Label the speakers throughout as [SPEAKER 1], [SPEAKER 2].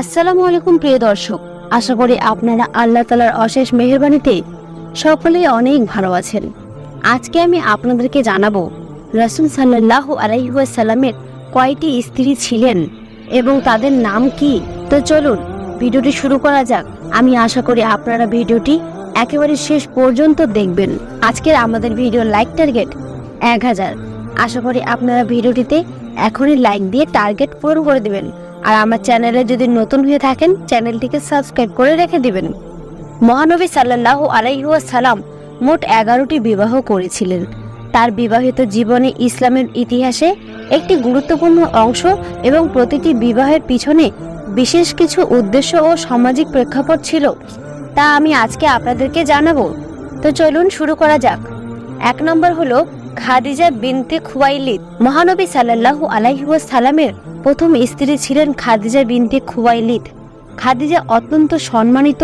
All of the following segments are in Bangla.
[SPEAKER 1] আসসালামু আলাইকুম প্রিয় দর্শক, আশা করি আপনারা আল্লাহ তালার অশেষ মেহরবানিতে সকলেই অনেক ভালো আছেন। আজকে আমি আপনাদেরকে জানাব, রসুল সাল্লাহ আলাইসাল্লামের কয়টি স্ত্রী ছিলেন এবং তাদের নাম কি? তো চলুন, ভিডিওটি শুরু করা যাক। আমি আশা করি আপনারা ভিডিওটি একেবারে শেষ পর্যন্ত দেখবেন। আজকের আমাদের ভিডিও লাইক টার্গেট এক হাজার। আশা করি আপনারা ভিডিওটিতে এখনই লাইক দিয়ে টার্গেট পূরণ করে দিবেন। আর আমার চ্যানেলে যদি নতুন হয়ে থাকেন, চ্যানেলটিকে সাবস্ক্রাইব করে রেখে দিবেন। মহানবী সাল্লাহ আলাইসালাম মোট এগারোটি বিবাহ করেছিলেন। তার বিবাহিত জীবনে ইসলামের ইতিহাসে একটি গুরুত্বপূর্ণ অংশ এবং প্রতিটি বিবাহের পিছনে বিশেষ কিছু উদ্দেশ্য ও সামাজিক প্রেক্ষাপট ছিল। তা আমি আজকে আপনাদেরকে জানাব। তো চলুন শুরু করা যাক। এক নম্বর হলো খাদিজা বিনতে খুয়াইলিদ। মহানবী সাল্লাল্লাহু আলাইহি সালামের প্রথম স্ত্রী ছিলেন খাদিজা বিনতে খুয়াইলিদ। খাদিজা অত্যন্ত সম্মানিত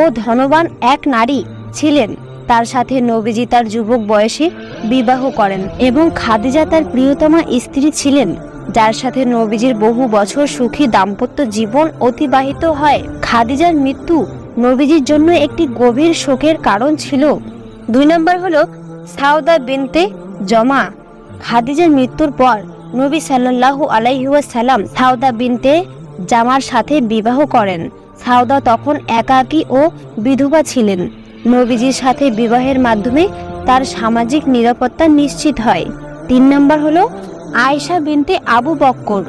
[SPEAKER 1] ও ধনবান এক নারী ছিলেন। তার সাথে নবীজি তার যুবক বয়সে বিবাহ করেন এবং খাদিজা তার প্রিয়তমা স্ত্রী ছিলেন, যার সাথে নবীজির বহু বছর সুখী দাম্পত্য জীবন অতিবাহিত হয়। খাদিজার মৃত্যু নবীজির জন্য একটি গভীর শোকের কারণ ছিল। দুই নম্বর হলো সাউদা বিনতে জমা। খাদিজার মৃত্যুর পর নবী সাল্লাল্লাহু আলাইহুয়াসাল্লাম সাউদা বিনতে জামার সাথে বিবাহ করেন। সাউদা তখন একাকী ও বিধবা ছিলেন। নবীজির সাথে বিবাহের মাধ্যমে তার সামাজিক নিরাপত্তা নিশ্চিত হয়। তিন নম্বর হলো আয়েশা বিনতে আবু বক্কর।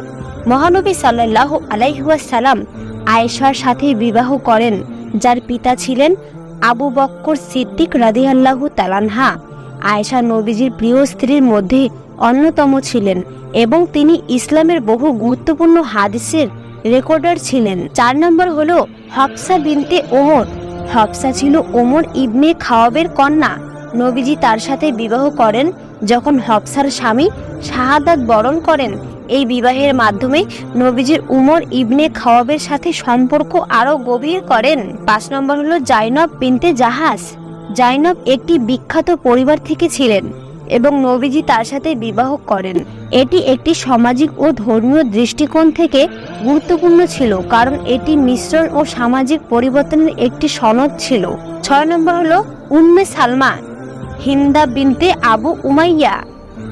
[SPEAKER 1] মহানবী সাল্লাল্লাহু আলাইহুয়াসাল্লাম আয়েশার সাথে বিবাহ করেন, যার পিতা ছিলেন আবু বক্কর সিদ্দিক রাদিয়াল্লাহু তালানহা আয়েশা নবীজির প্রিয় স্ত্রীর মধ্যে অন্যতম ছিলেন এবং তিনি ইসলামের বহু গুরুত্বপূর্ণ হাদিসের রেকর্ডার ছিলেন। চার নম্বর হল হফসা বিনতে ওমর। হফসা ছিল ওমর ইবনে খাওয়াবের কন্যা। নবীজি তার সাথে বিবাহ করেন যখন হফসার স্বামী শাহাদাত বরণ করেন। এই বিবাহের মাধ্যমে নবীজির উমর ইবনে খাওয়াবের সাথে সম্পর্ক আরও গভীর করেন। পাঁচ নম্বর হলো জাইনব বিনতে জাহাজ। জাইনব একটি বিখ্যাত পরিবার থেকে ছিলেন এবং নবীজি তার সাথে বিবাহ করেন। এটি একটি সামাজিক ও ধর্মীয় দৃষ্টিকোণ থেকে গুরুত্বপূর্ণ ছিল, কারণ এটি মিশ্রণ ও সামাজিক পরিবর্তনের একটি সনদ ছিল। ছয় নম্বর হলো Umme Salma, Hind bint Abu Umayya.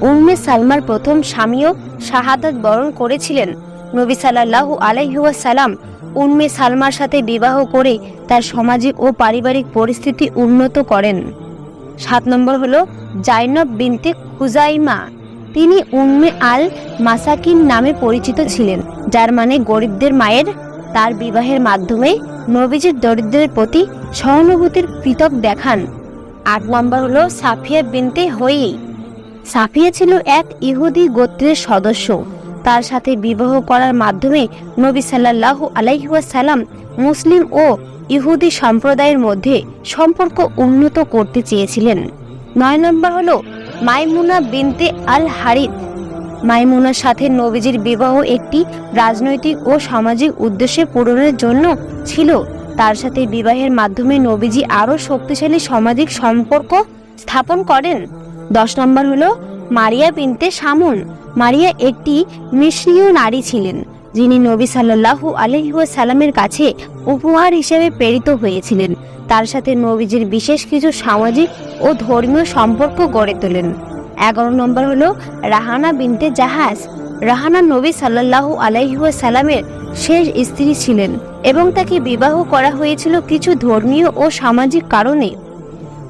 [SPEAKER 1] Umme সালমার প্রথম স্বামীও শাহাদাত বরণ করেছিলেন। নবী সাল্লাল্লাহু আলাইহুয়াসাল্লাম উম্মে সালমার সাথে বিবাহ করে তার সামাজিক ও পারিবারিক পরিস্থিতি উন্নত করেন। সাত নম্বর হলো জাইনব বিনতে খুজাইমা। তিনি উম্মে আল মাসাকিন নামে পরিচিত ছিলেন, যার মানে গরিবদের মায়ের। তার বিবাহের মাধ্যমে নবীজির দরিদ্রের প্রতি সহানুভূতির পৃথক দেখান। আট নম্বর হলো সাফিয়া বিনতে হই। সাফিয়া ছিল এক ইহুদি গোত্রের সদস্য। তার সাথে বিবাহ করার মাধ্যমে নবী সাল্লাল্লাহু আলাইহুয়াসাল্লাম মুসলিম ও ইহুদি সম্প্রদায়ের মধ্যে সম্পর্ক উন্নত করতে চেয়েছিলেন। নয় নম্বর হল মাইমুনা বিনতে আল হারিদ মাইমুনার সাথে নবীজির বিবাহ একটি রাজনৈতিক ও সামাজিক উদ্দেশ্যে পূরণের জন্য ছিল। তার সাথে বিবাহের মাধ্যমে নবীজি আরও শক্তিশালী সামাজিক সম্পর্ক স্থাপন করেন। দশ নম্বর হলো মারিয়া বিনতে সামুন মারিয়া একটি মিশরীয় নারী ছিলেন, যিনি নবী সাল্লাল্লাহু আলহিউসালামের কাছে উপহার হিসেবে প্রেরিত হয়েছিলেন। তার সাথে নবীজির বিশেষ কিছু সামাজিক ও ধর্মীয় সম্পর্ক গড়ে তোলেন। এগারো নম্বর হলো রাহানা বিনতে জাহাজ। রাহানা নবী সাল্লাল্লাহু আলাইহুয়াসালামের শেষ স্ত্রী ছিলেন এবং তাকে বিবাহ করা হয়েছিল কিছু ধর্মীয় ও সামাজিক কারণে।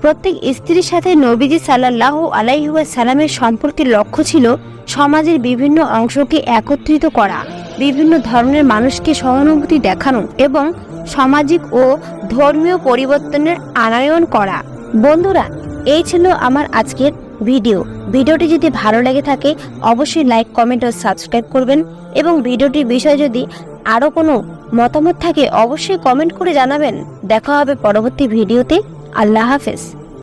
[SPEAKER 1] প্রত্যেক স্ত্রীর সাথে নবীজি সাল্লাহ আলাইহুয়াসালামের সম্পর্কের লক্ষ্য ছিল সমাজের বিভিন্ন অংশকে একত্রিত করা, বিভিন্ন ধরনের মানুষকে সহানুভূতি দেখানো এবং সামাজিক ও ধর্মীয় পরিবর্তনের আনায়ন করা। বন্ধুরা, এই ছিল আমার আজকের ভিডিও। ভিডিওটি যদি ভালো লেগে থাকে, অবশ্যই লাইক, কমেন্ট ও সাবস্ক্রাইব করবেন এবং ভিডিওটির বিষয়ে যদি আরও কোনো মতামত থাকে, অবশ্যই কমেন্ট করে জানাবেন। দেখা হবে পরবর্তী ভিডিওতে। আল্লাহ হাফেজ।